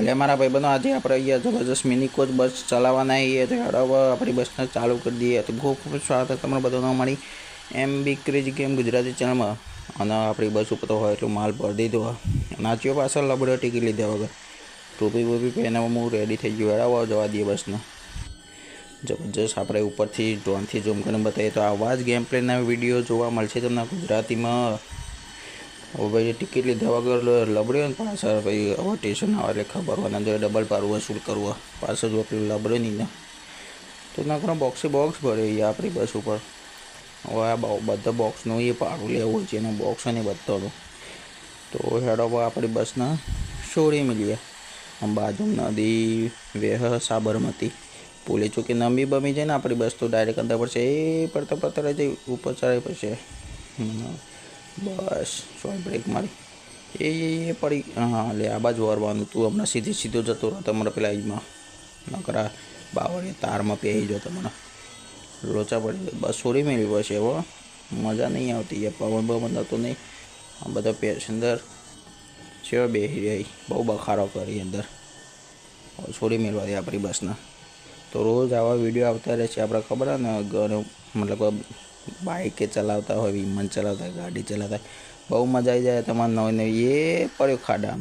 એટલે મારા ભાઈબંધો આજે આપણે અહીંયા જબરજસ્ત મિની કોચ બસ ચલાવવાના આવીએ તો હવે આપણી બસને ચાલુ કરી દઈએ. તો ખૂબ ખૂબ સ્વાગત તમને બધાનો મળી M B craze game Gujarati ચેનલમાં. અને આપણી બસ ઉપર તો હોય એટલું માલ ભરી દીધો. નાચ્યો પાછળ લબડો ટીકી લીધા વગર. ટોપી બોપી પહેરીને હું રેડી થઈ ગયો. હેડાવો જવા દઈએ બસને. જબરજસ્ત આપણે ઉપરથી ડ્રોનથી ઝૂમ કરીને બતાવીએ તો આવા જ ગેમ પ્લેના વીડિયો જોવા મળશે તમને ગુજરાતીમાં. ભાઈ ટિકિટ લીધા વગર લબડ્યો ને પાછળ ભાઈ હવે સ્ટેશન આવે એટલે ખબર હોય ને ડબલ પાડવું વસૂલ કરવું પાછળ જો પેલું લબડ્યો નહીં ને. તો નકરો બોક્સે બોક્સ ભરે એ આપણી બસ ઉપર. હવે આ બધા બોક્સનું એ ભાડું લેવું છે, એનું બોક્સ ને બધાનું તો હેડ ઓફ આપણી બસના છોડી મળીએ. આમ બાજુ નદી, વેહ, સાબરમતી. પોલીસ ચોકી નમી બમી જાય ને આપણી બસ તો ડાયરેક્ટ અંદર પડશે. એ પડતા પડતા રહી જાય, ઉપર ચડાવી પડશે. હમ. બસ સોય બ્રેક મારી. એ એ એ પડી. હા, લે, આ બાજુ વરવાનું તું હમણાં સીધી સીધો જતો રહો તમારા પેલા એમાં નકરા બાવળે તારમાં પહેરી જો તમને લોચા પડી બસ છોડી મેળવી પડશે હવે મજા નહીં આવતી. એ પવન પવન હતો નહીં. આ બધા પેસેન્જર છે બેસી રહી. બહુ બખારો કરી અંદર. સોરી મેળવા દે આપણી બસના. તો રોજ આવા વીડિયો આવતા રહે છે આપણે ખબર ને, ઘરે, મતલબ બાઇકે ચલાવતા હોય, વિમાન ચલાવતા હોય, ગાડી ચલાવતા હોય, બહુ મજા આવી જાય. તમારે નવી નવી એ પડ્યો ખાડા